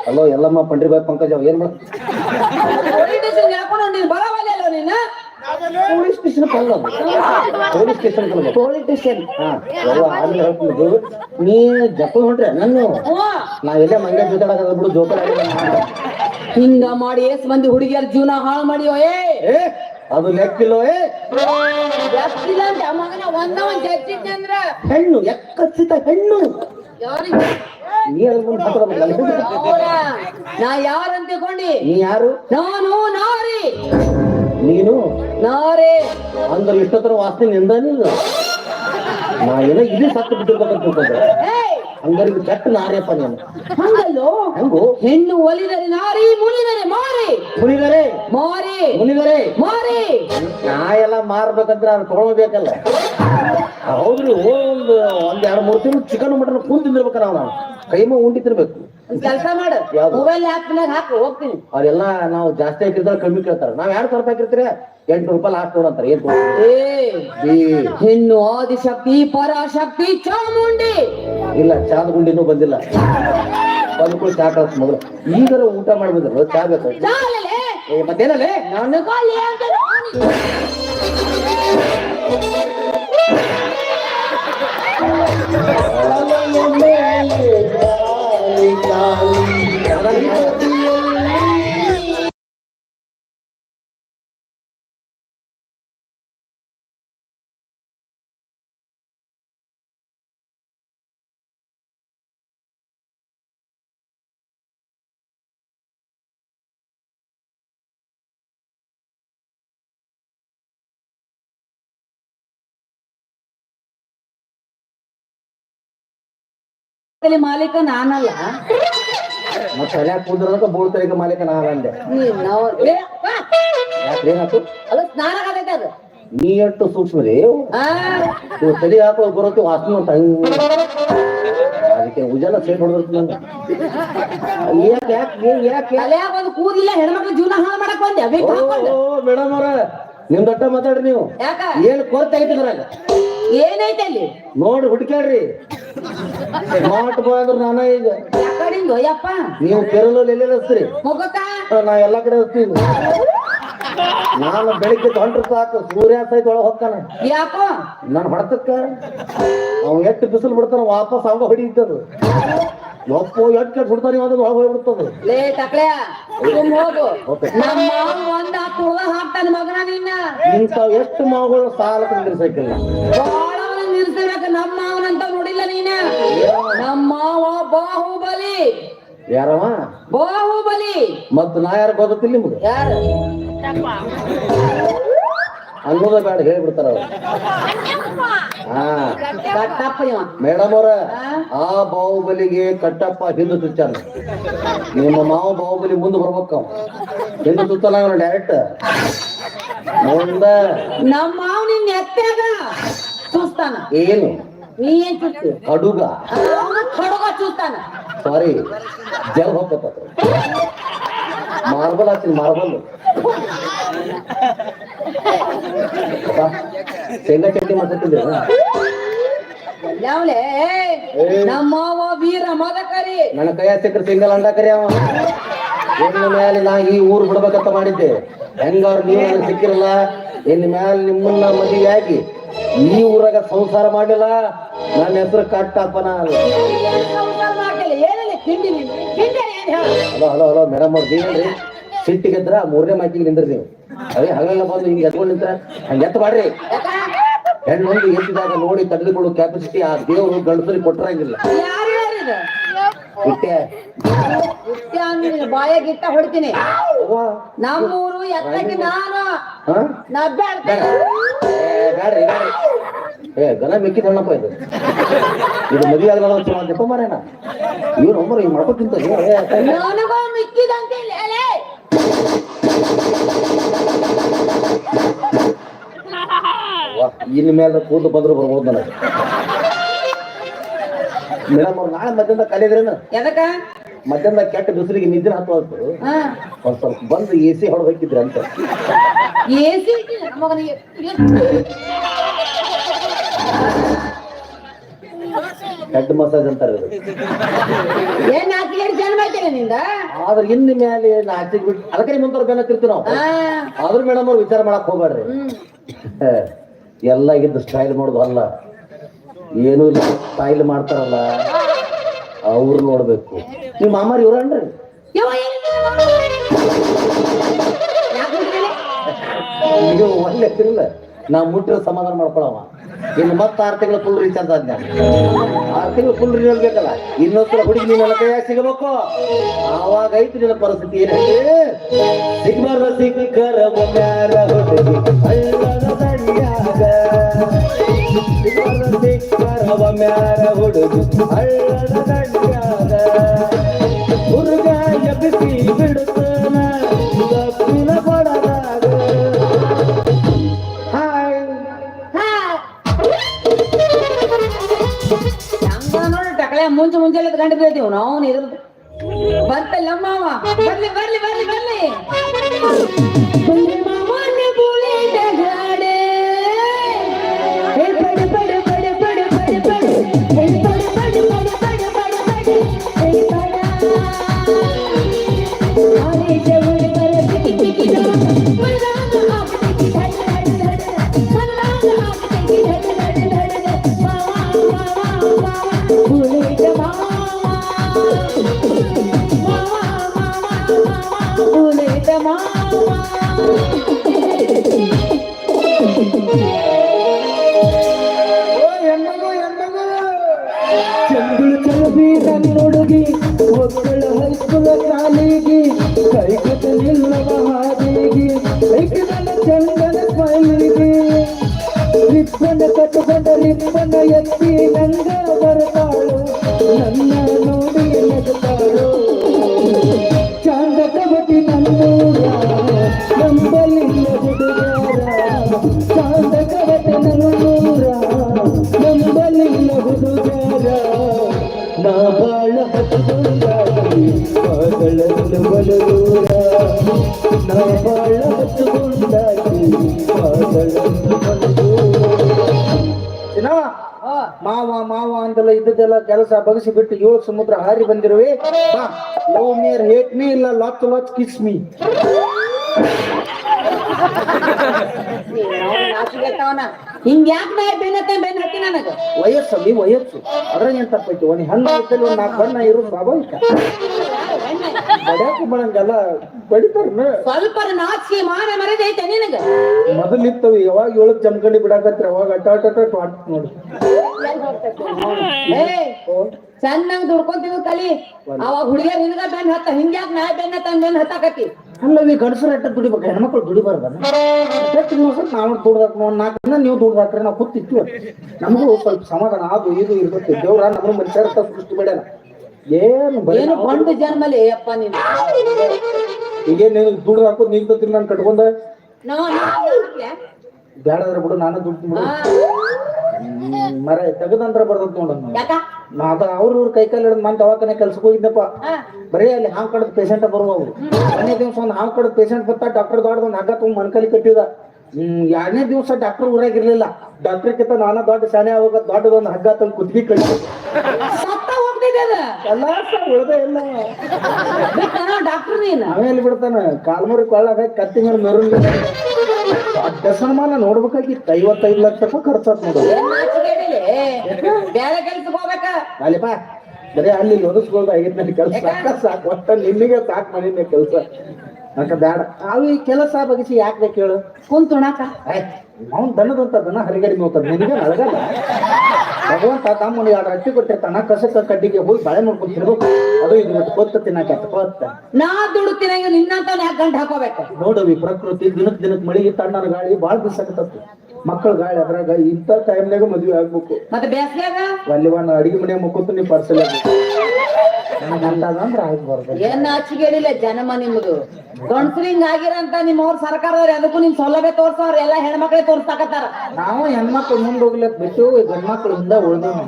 ಹಲೋ ಎಲ್ಲಮ್ಮ ಪಂಡ್ರಿಬಾಯ್ ಪಂಕಜ ಏನ್ ಮಾಡ ಕೋಳಿ ಡಿಶನ್ ಹಾಕೊಂಡು ನೀನು ಬರವಲ್ಲ ನೀನು ಪೊಲೀಸ್ ಸ್ಟೇಷನ್ ಕಲ್ಲ ಪೊಲೀಸ್ ಸ್ಟೇಷನ್ ಕಲ್ಲ ಪೊಲಿಟಿಷಿಯನ್ ಡಿಶನ್ ಹಾ. ಎಲ್ಲ ಆದ್ಮೇಲೆ ಹೇಳ್ತೀನಿ ನೀ ಜಪ ಹೊಂಟ್ರೆ ನನ್ನ ನಾ ಎಲ್ಲೇ ಮಂಗ್ಯ ಜೊತೆ ಬಿಡು ಜೋಕರ ಹಿಂಗ ಮಾಡಿ ಏಸ್ ಮಂದಿ ಹುಡುಗಿಯರ ಜೀವನ ಹಾಳು ಮಾಡಿಯೋ ಏ? ಅದು ಲೆಕ್ಕಿಲ್ಲೋ ಏ? ಎಷ್ಟಿಲ್ಲ ಅಂತ ಮಗನ ಒಂದ ಒಂದ್ ಚರ್ಚಿದ್ದೆ ಅಂದ್ರ? ಹೆಣ್ಣು ಎಕ್ಕಚ್ಚಿತ ಹೆಣ್ಣು. ಯಾರಿಗೆ? ನೀ ಯಾರಂತ ನೀ ಯಾರು? ನಾನು ನಾರಿ. ನೀನು? ನಾರೆ ಅಂದ್ರೆ ಇಷ್ಟೊತ್ತರ ವಾಸನೆ ನಿಂದಾನಿಲ್ಲ. ನಾ ಏನ ಇಲ್ಲಿ ಸತ್ತು ಬಿಟ್ಟಿರ್ಬೇಕಂತ ತಿಳ್ಕೊಂಡೆ ಏಯ್ ಹಂಗಾರೆ ಇದು ಕೆಟ್ಟ ನಾರ್ಯಪ್ಪ ನಾನು. ಹಂಗಲ್ಲೋ? ಹೆಂಗು? ಹೆಣ್ಣು ಒಲಿದರೆ ನಾರಿ ಮುನಿದರೆ ಮಾರಿ. ಮುನಿದರೆ? ಮಾರಿ. ಮುನಿದರೆ? ಮಾರಿ. ನಾ ಎಲ್ಲ ಮಾರ್ಬೇಕಂದ್ರೆ ಅದು ತಗೊಳ್ಬೇಕಲ್ಲ. ಹೌದ್ರಿ ಒಂದು ಒಂದ್ ಎರಡ್ ಮೂರ್ ತಿಂಗಳು ಚಿಕನ್ ಮಟನ್ ನಾವು ನಾವು. ಕೈಮ ಉಂಡಿ ತಿನ್ಬೇಕು ಕೆಲಸ ಮಾಡು. ಯಾವ್ದು? ಮೊಬೈಲ್ ಹಾಕು ಹೋಗ್ತೀನಿ. ಅವರೆಲ್ಲ ನಾವು ಜಾಸ್ತಿ ಹಾಕಿರ್ತಾರೆ ಕಮ್ಮಿ ಕೇಳ್ತಾರ. ನಾವ್ ಎರಡು ಸಾವಿರ ರೂಪಾಯಿ ಹಾಕಿರ್ತೀರ ಎಂಟು ರೂಪಾಯಿ ಲಾಸ್ಟ್ ನೋಡಂತಾರೆ ಏನ್ ತಗೊಂಡ್ರಿ? ಏ ಈ ಹೆಣ್ಣು ಆದಿಶಕ್ತಿ ಪರಾಶಕ್ತಿ ಚಾಮುಂಡಿ. ಇಲ್ಲ ಚಾದ ಗುಂಡಿನೂ ಬಂದಿಲ್ಲ ಬಂದ್ಕೊಂಡು ಚಾ ಕಳ್ಸ ಮೊದಲು ಈಗರ ಊಟ ಮಾಡ್ಬೋದ್ರು ಚಾ ಬೇಕು. ಚಾಲಲೆ ಏ ಮತ್ತೇನಲ್ಲೇ? ನನಗಲ್ಲಿ ಅಂತ ನಾನು ಇಲ್ಲಿ ಮಾಲೀಕ ನಾನಲ್ಲ. ಮತ್ತೆ ಸರಿಯಾಗಿ ಕುಂದ್ರದಕ್ಕ ಬೋಳ್ತರಿಕ ಮಾಲೀಕ ನಾ ಅಂದೆ. ನೀನ್ ನಾವು- ಏ, ಬಾ. ಯಾಕೆ ಏನಾಯ್ತು ಅದು ಸ್ನಾನ ಆಗತೈತೆ ಅದು. ನೀ ಎಷ್ಟು ಸೂಕ್ಷ್ಮ ರೀ? ಆ, ಇವ್ ತಲೆ ಹಾಕೋ ಬರೋತಿ ವಾಸನೆ ಅಂತ ಅದಕ್ಕೆ ಉಜಾಲ ಸೇಡ್ ಹೊಡೆದಿರ್ತ ನಂಗೆ. ಯಾಕೆ ಯಾಕೆ ಯಾಕೆ ತಲ್ಯಾಗ ಒಂದು ಕೂದಿಲ್ಲ ಹೆಣ್ಮಕ್ಳು ಜೀವನ ಹಾಳು ಮಾಡಕ್ ಬಂದೆ ಅಭಿ ಹಾಕೊಂಡು. ಮೇಡಮ್ ಅವ್ರ ನಿಮ್ ದೊಡ್ಡ ಮಾತಾಡ್ರಿ ನೀವು. ಯಾಕ? ಏನ್ ಕೊರತೆ ಐತಿ ಇದ್ರಾಗ. ಏನೈತೆ ಅಲ್ಲಿ? ನೋಡಿ ಹುಡ್ಕ್ಯಾಡ್ರಿ ಬಾಯ್ ಅಂದ್ರೆ ನಾನ ಈಗ. ಯಪ್ಪ ನೀವು ಕೆರಲಲ್ಲಿ ಎಲ್ಲೆಲ್ಲ ಹಚ್ತೀರಿ ನಾ ಎಲ್ಲಾ ಕಡೆ ಹಚ್ತೀನಿ ನಾನು ಬೆಳಿಗ್ಗೆ ತೊಂಡ್ರ ಸಾಕು ಸೂರ್ಯ ಸಹಿತ ಒಳಗೆ ಹೋಗ್ತಾನ. ಯಾಕೋ? ನಾನು ಹೊಡತಕ್ಕ? ಅವ್ ಎಷ್ಟು ಬಿಸಿಲು ಬಿಡ್ತಾನ ವಾಪಸ್ ಅವಾಗ ಹೊಡಿತದ ಒಪ್ಪು ಎಷ್ಟು ಕೆಟ್ಟ ಬಿಡ್ತಾನೆ ಒಳಗೆ ಹೋಗ್ಬಿಡ್ತದ. ಲೇ ತಕ್ಳ್ಯಾ ಸುಮ್ ಹೋಗು. ನಮ್ಮ ಮಾವ ಒಂದ ತುಳ್ದ ಹಾಕ್ತಾನ ಮಗನ ನಿನ್ನ. ಇಂಥವ್ ಎಷ್ಟು ಮಾವುಗಳು ಸಾಲ ನಿಂದಿರ್ಸಕ್ಕಿಲ್ಲ. ಬಾಳ ಬಾಹುಬಲಿ. ಯಾರವ? ಬಾಹುಬಲಿ. ಮತ್ ನಾ ಯಾರು ಗೊತ್ತಿಲ್ಲ ನಿಮ್ಗೆ? ಯಾರು? ಅನ್ನೋದ ಬೇಡ ಹೇಳ್ಬಿಡ್ತಾರ ಮೇಡಮ್ ಅವ್ರ ಆ? ಬಾಹುಬಲಿಗೆ ಕಟ್ಟಪ್ಪ ಹಿಂದು ಚುಚ್ಚಾನ ನಿಮ್ಮ ಮಾವ ಬಾಹುಬಲಿ ಮುಂದೆ ಬರ್ಬೇಕ ಹಿಂದು ಸುತ್ತಲ ಡೈರೆಕ್ಟ್ ಮುಂದ ನಮ್ಮ ಮಾವ ನಿನ್ನ ಎತ್ತಾಗ ಸುಸ್ತಾನ. ಏನು? ನೀ ಏನ್ ಚುಸ್ತಿ ಅಡುಗ ಅವನು ಕಡುಗ ಚೂಸ್ತಾನ ಸಾರಿ ಜಲ್ ಹೋಗ್ತದ ಮಾರ್ಬಲ್ ಹಾಕ್ತೀನಿ ಮಾರ್ಬಲ್. ಶೇಂಗಾ ಚಟ್ನಿ ನಮ್ಮವ ಯಾವ್ಲೆ? ನಮ್ಮ ಮಾವ ವೀರ ಮದಕರಿ. ನನ್ನ ಕೈಯ ಸಿಕ್ಕರೆ ಸಿಂಗಲ್ ಅಂಡ ಕರಿ ಅವ. ಇನ್ನು ಮೇಲೆ ನಾ ಈ ಊರು ಬಿಡ್ಬೇಕಂತ ಮಾಡಿದ್ದೆ. ಹೆಂಗಾರು ನೀವು ನನಗೆ ಸಿಕ್ಕಿರಲ್ಲ? ಇನ್ನು ಮೇಲೆ ನಿಮ್ಮನ್ನ ಮದುವೆ ಆಗಿ ಈ ಊರಾಗ ಸಂಸಾರ ಮಾಡಿಲ್ಲ? ನನ್ನ ಹೆಸರು ಕಟ್ಟಪ್ಪನ. ಹಲೋ ಹಲೋ ಹಲೋ ಮೇಡಮ್ ಅವ್ರು ಏನ್ರಿ ಸಿಟ್ಟಿಗೆದ್ರ ಮೂರನೇ ಮಾತಿಗೆ ನಿಂದ್ರಿ ನೀವು. ಅದೇ ಹಗಲೆಲ್ಲ ಬಂದು ಹಿಂಗೆ ಎತ್ಕೊಂಡು ನಿಂತ್ರ ಹಂಗೆ ಎತ್ತ ಮಾಡ್ರಿ ಹೆಣ್ಣೊಂದು ಎತ್ತಿದಾಗ ನೋಡಿ ತಡೆದುಕೊಳ್ಳೋ ಕೆಪಾಸಿಟಿ ಆ ದೇವರು ಗಂಡಸರಿಗೆ ಕೊಟ್ಟರಂಗಿಲ್ಲ ಯಾರು ಹೇಳಿದ ಇಟ್ಟೆ. ಇಷ್ಟೇ ಅಂದ್ರೆ ಬಾಯಾಗ ಇಟ್ಟ ಹೊಡಿತೀನಿ. ನಮ್ಮೂರು ಎತ್ತಕ್ಕೆ ನಾನು? ನಾ. ಏ, ಗನ ಮಿಕ್ಕಿದ ಹಣ್ಣಪ್ಪ ಇದು. ಇದು ಮದುವೆ ಆಗಲ್ಲ ಚಲೋ ಅಂತ ಮಾರೇನ ಇವ್ರು ಒಮ್ಮರ ಹಿಂಗ್ ಮಾಡ್ಕೊತಿಂತ ಇನ್ ಮೇಲೆ ಕೂದಲು ಬಂದ್ರು ಬರ್ಬೋದು ನನಗೆ. ಮೇಡಮ್ ಅವ್ರು ನಾಳೆ ಮಧ್ಯಾಹ್ನ ಕಲಿದ್ರೇನು ಎದಕ್ಕ? ಮಧ್ಯಾಹ್ನ ಕೆಟ್ಟ ಬಿಸಿಲಿಗೆ ನಿದ್ರೆ ಹತ್ತು ಒಂದ್ ಸ್ವಲ್ಪ ಬಂದು ಎ ಸಿ ಹೊಡೆದು ಹೋಗಿದ್ರಿ ಅಂತ. ಎ ಮಗನಿಗೆ ಹೆಡ್ ಮಸಾಜ್ ಅಂತಾರೆ. ಏನ್ ನಾಲ್ಕು ಏಳು ಜನ ಮಾಡ್ತೀರ ನಿಂದ? ಆದ್ರೆ ಇನ್ನು ಮೇಲೆ ನಾಚಿಕ್ ಬಿಟ್ಟು ಅದಕ್ಕೆ ಮುಂತಾರ ಬೆನ್ನ ತಿರ್ತೀವಿ ನಾವು. ಆದ್ರೂ ಮೇಡಮ್ ಅವ್ರು ವಿಚಾರ ಮಾಡಕ್ ಹೋಗ್ಬೇಡ್ರಿ. ಎಲ್ಲ ಇದ್ದು ಸ್ಟೈಲ್ ಮಾಡೋದು ಅಲ್ಲ. ಏನೂ ಇಲ್ಲ ಸ್ಟೈಲ್ ಮಾಡ್ತಾರಲ್ಲ. ಅವ್ರು ನೋಡ್ಬೇಕು. ನಿಮ್ಮ ಮಾಮಾರಿ ಇವ್ರನ್ರಿ ಒಳ್ಳೆ ನಾ ಮುಟ್ಟಿರೋ ಸಮಾಧಾನ ಮಾಡ್ಕೊಳವ. ಇನ್ನು ಮತ್ತೆ ಆರು ತಿಂಗಳು ಫುಲ್ ರೀಚಾರ್ಜ್ ಆದ್ನ ಆರು ತಿಂಗಳು ಫುಲ್ ರೀಚ್ ಬೇಕಲ್ಲ? ಇನ್ನೊಂದ್ಸಲ ಹುಡುಗಿ ನಿನ್ನ ಕೈಯಾಗ ಸಿಗಬೇಕು? ಆವಾಗ ಐತಿ ನಿನ್ನ ಪರಿಸ್ಥಿತಿ ಏನ್ ಸಿಗ್ಬಾರ ಸಿಕ್ಕರ ಒಮ್ಮ್ಯಾರ ಹುಡುಗಿ ಹಳ್ಳದ ದಂಡ್ಯಾಗ ಸಿಗ್ಬಾರ್ದ ಸಿಕ್ಕರ ಒಮ್ಮ್ಯಾರ ಹುಡುಗಿ ಹುಡುಗ ಎಬ್ಬಿಸಿ ಬಿಡುತ್ತಾನ ಮುಂಚೆ ಮುಂಚೆ ಗಂಟೆ ಬೀಳ್ತೀವಿ ನಾವು ಇದ್ರ ಬಂತಲ್ಲ ಮಾವ ಬರ್ಲಿ ಬರ್ಲಿ ಬರ್ಲಿ ಬರ್ಲಿ ಬರ್ಲಿ ಮಾವನ ನಾ ಮಾವ ಮಾವ ಅಂತೆಲ್ಲ ಇದ್ದದೆಲ್ಲ ಕೆಲಸ ಬಗಸಿ ಬಿಟ್ಟು ಏಳು ಸಮುದ್ರ ಹಾರಿ ಬಂದಿರುವೆ. Love me or hate me ಇಲ್ಲ, ಲಾತ್ ಲಾತ್, ಕಿಸ್ ಮೀ. ನಾಚಿಗೆಟ್ಟವನ ಹಿಂಗ್ ಯಾಕೆ ಬೇರೆ ಬೆನ್ನತ್ತ ಬೆನ್ನ ಹತ್ತಿ ನನಗ? ವಯಸ್ಸಲ್ಲಿ ವಯಸ್ಸು. ಅದ್ರಾಗ ಏನ್ ತಪ್ಪೈತಿ ಒಂದ್ ಹಣ್ಣು ಒಂದ್ ನಾಲ್ಕು ಬಣ್ಣ ಇರೋದು ಸ್ವಾಭಾವಿಕ ಬಡ್ಯಾಕ ಬಳಂಗೆಲ್ಲ ಬಡಿತಾರ ಸ್ವಲ್ಪ ನಾಚಿಕೆ ಮಾನ ಮರದ ಐತೆ ನಿನಗ. ಮೊದಲಿತ್ತವು ಯಾವಾಗ ಏಳಕ್ ಜಮ್ಕಂಡಿ ಬಿಡಾಕತ್ರ ಅವಾಗ ಅಟ ಅಟ ಅಟ ಅಟ್ ನೋಡಿ. ಚೆನ್ನಾಗ್ ಕಲಿ. ಅವಾಗ ಹುಡುಗಿಯರ್ ನಿನಗ ಬೆನ್ ಹತ್ತ ಹಿಂಗ್ಯಾಕ್ ನಾ ಬೆನ್ನ ತಂದ್ ಬೆನ್ ಹತ್ತಾಕತಿ ಅಲ್ಲವಿ ಗಂಡಸರು ಅಟ್ಟ ದುಡಿಬೇಕು ಹೆಣ್ಮಕ್ಳು ದುಡಿಬಾರ್ದ ಎಷ್ಟು ದಿವಸ ನಾವು ದುಡ್ದಾಕ್ ನೋಡ್ ನಾಲ್ಕು ದಿನ ನೀವು ದುಡ್ದಾಕ್ರೆ ನಾವು ಕೂತಿತ್ತು ನಮಗೂ ಸ್ವಲ್ಪ ಸಮಾಧಾನ ಅದು ಇದು ಇರ್ತೈತಿ ದೇವ್ರ ನಮ್ಮ ಮನುಷ್ಯರ ಸೃಷ್ಟಿ ಮಾಡ್ಯಾನ ಏನು ಏನು ಬಂಡು ಜನ್ಮಲಿ ಅಪ್ಪ ನೀನು. ಈಗ ನೀನು ದುಡ್ಡು ಹಾಕೋದು ನಿಂತತ್ತೀನಿ ನಾನು ಕಟ್ಕೊಂಡ. ಬೇಡದ್ರ ಬಿಡು ನಾನು ದುಡ್ಡು ಬಿಡು ಮರ ತಗದಂತ್ರ ಬರ್ತದ ನೋಡಮ್ಮ ನಾ ಅದ ಅವ್ರ ಇವ್ರ ಕೈ ಕಾಲು ಹಿಡಿದು ಮನ್ ದವಾಖಾನೆ ಕೆಲ್ಸಕ್ಕೆ ಹೋಗಿದ್ದಪ್ಪ ಬರೀ ಅಲ್ಲಿ ಹಾಂಗ್ ಕಡದ ಪೇಷಂಟ್ ಬರುವ ಅವ್ರು. ಎರಡನೇ ದಿವಸ ಒಂದು ಹಾಂಗ್ ಕಡದ ಪೇಷಂಟ್ ಬರ್ತಾ ಡಾಕ್ಟರ್ ದೊಡ್ಡ ಒಂದು ಹಗ್ಗ ತುಂಬ ಮನ್ಕಲಿ ಕಟ್ಟಿದ. ಹ್ಮ್ ಎರಡನೇ ದಿವಸ ಡಾಕ್ಟರ್ ಊರಾಗಿರ್ಲಿಲ್ಲ ಡಾಕ್ಟರ್ ಕಿತ್ತ ನಾನ ದೊಡ್ಡ ಶಾನೆ ಆವಾಗ ದೊಡ್ಡದೊಂದು ಹಗ್ಗ ತಂದು ಕುತ್ತಿಗೆ ಕಟ್ಟಿ. ಉಳ್ದ ಇಲ್ಲ. ಡಾಕ್ಟರ್ ನೀನು? ಆಮೇಲೆ ಬಿಡ್ತಾನ. ಕಾಲ್ಮುರಿ ಕೊಳ್ಳಾಗ ಕತ್ತಿ ಮೇಲೆ ಮೆರುನ್ ದೊಡ್ಡ ಸನ್ಮಾನ ನೋಡ್ಬೇಕಾಗಿತ್ತು. ಐವತ್ತೈದು ಲಕ್ಷ ರೂಪಾಯಿ ಖರ್ಚಾತ್ ನೋಡು? ಬೇರೆ ಕೆಲ್ಸಕ್ಕೆ ಹೋಗ್ಬೇಕ? ಅಲ್ಲಿ ಬಾ. ಬರೀ ಅಲ್ಲಿ ನೋಡಿಸ್ಕೊಳ್ದ ಐದ್ ನನಗೆ ಕೆಲಸ. ಸಾಕ. ಒಟ್ಟ ನಿನ್ನಿಗೆ ಸಾಕು ಮನೆಯ ಕೆಲಸ. ನಂಗೆ ಬೇಡ? ಅವು ಈ ಕೆಲಸ ಬಗಿಸಿ ಯಾಕೆ ಬೇಕು ಹೇಳು? ಕುಂತ್ ಉಣಾಕ. ಅವ್ನು ದನದಂತ ದನ ಹರಿಗಡಿ ಮೇವ್ತಾನೆ. ನಿನಗೆ ಅಳಗಲ್ಲ ಭಗವಂತ ತಮ್ಮನ ಎರಡು ರಟ್ಟಿ ಕೊಟ್ಟಿರ್ತಾನ ಕಸಕ ಕಡ್ಡಿಗೆ ಹೋಗಿ ಬಳೆ ತಿನ್ಬೇಕು. ಅದು ಇದು ಕೊತ್ತ ತಿನ್ನಕ್ಕೆ ಕೊತ್ತ. ನಾ ದುಡ್ಡು ತಿನ್ನಂಗ ಯಾಕೆ ಗಂಟು ಹಾಕೋಬೇಕು. ನೋಡವಿ ಪ್ರಕೃತಿ ದಿನಕ್ ದಿನಕ್ ಮಳಿ ತಣ್ಣನ ಗಾಳಿ ಭಾಳ ಬಿಸಾಕತ್ತ ಮಕ್ಕಳ ಗಾಳಿ ಅದ್ರಾಗ ಇಂಥ ಟೈಮ್ನಾಗ ಮದ್ವೆ ಆಗ್ಬೇಕು. ಮತ್ತೆ ಬೇಸಿಗೆ ಒಂದು ಅಡಿಗೆ ಮನೆ ಮುಕ್ಕೋತು ನೀ ಪಾರ್ಸಲ್ ಆಯ್ತು ಏನ್ ಹಚ್ಚಿಗೇಳಿಲ್ಲ ಜನಮ ನಿಮ್ದು. ಕೌನ್ಸಿಲಿಂಗ್ ಆಗಿರಂತ ನಿಮ್ಮ ಅವ್ರ ಸರ್ಕಾರದವ್ರು ಅದಕ್ಕೂ ನಿಮ್ ಸೌಲಭ್ಯ ತೋರ್ಸವ್ರ ಎಲ್ಲ ಹೆಣ್ಮಕ್ಳಿಗೆ ತೋರ್ಸಾಕತ್ತಾರ. ನಾವು ಹೆಣ್ಮಕ್ಳು ಮುಂದೆ ಹೋಗ್ಲಕ್ ಬಿಟ್ಟು ಗಂಡ್ಮಕ್ಳು ಹಿಂದ ಉಳ್ದೇವ್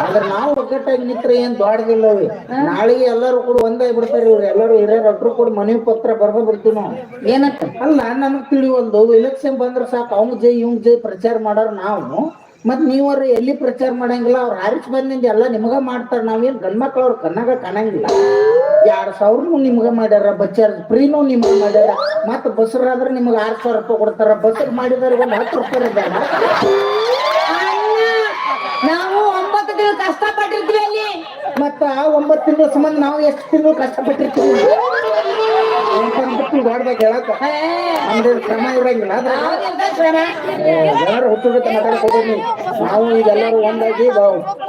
ಆದ್ರೆ ನಾವು ಒಗ್ಗಟ್ಟಾಗಿ ನಿತ್ರೆ ಏನ್ ದೊಡ್ಡದಿಲ್ಲವಿ ನಾಳೆಗೆ ಎಲ್ಲರೂ ಕೂಡ ಒಂದೇ ಬಿಡ್ತಾರೆ ಇವ್ರು. ಎಲ್ಲರೂ ಹಿರಿಯರು ಒಟ್ರು ಕೂಡ ಮನವಿ ಪತ್ರ ಬರ್ದು ಬಿಡ್ತೀವಿ ನಾವು. ಏನಂತ? ಅಲ್ಲ ನಮಗ್ ಒಂದು ಎಲೆಕ್ಷನ್ ಬಂದ್ರೆ ಸಾಕು. ಅವ್ನ್ ಜೈ ಇವ್ ಜೈ ಪ್ರಚಾರ ಮಾಡೋರು ನಾವು. ಮತ್ ನೀವ್ರು ಎಲ್ಲಿ ಪ್ರಚಾರ ಮಾಡಂಗಿಲ್ಲ, ಅವ್ರ ಹಾರಿಸ್ ಬಂದಿಂದ ಎಲ್ಲ ನಿಮ್ಗ ಮಾಡ್ತಾರ. ನಾವೇನ್ ಗಂಡ್ಮಕ್ಳು ಅವ್ರ ಕಣ್ಣಾಗ ಕಾಣಂಗಿಲ್ಲ. ಎರಡ್ ಸಾವಿರನು ನಿಮ್ಗ ಮಾಡ್ಯಾರ ಬಸ್ ಚಾರ್ಜ್ ಫ್ರೀನು ನಿಮ್ಗ ಮಾಡ್ಯಾರ. ಮತ್ ಬಸ್ರಾದ್ರೆ ನಿಮ್ಗೆ ಆರ್ ಸಾವಿರ ರೂಪಾಯಿ ಕೊಡ್ತಾರ. ಬಸ್ ಮಾಡಿದವ್ರಿಗೆ ಒಂದ್ ಹತ್ತು ರೂಪಾಯಿ ಇದ್ದಾರ ನಾವು ಒಂಬತ್ತು ತಿಂಗಳು ಕಷ್ಟ ಪಟ್ಟಿರ್ತೀವಿ ಅಲ್ಲಿ. ಮತ್ತ ಒಂಬತ್ತು ತಿಂಗಳ ಸಂಬಂಧ ನಾವು ಎಷ್ಟು ತಿಂಗಳು ಕಷ್ಟಪಟ್ಟಿರ್ತೀವಿ? ಶ್ರಮ ಇರಂಗಿಲ್ಲ? ಎಲ್ಲರೂ ನಾವು ಈಗ ಎಲ್ಲರೂ ಒಂದಾಗಿ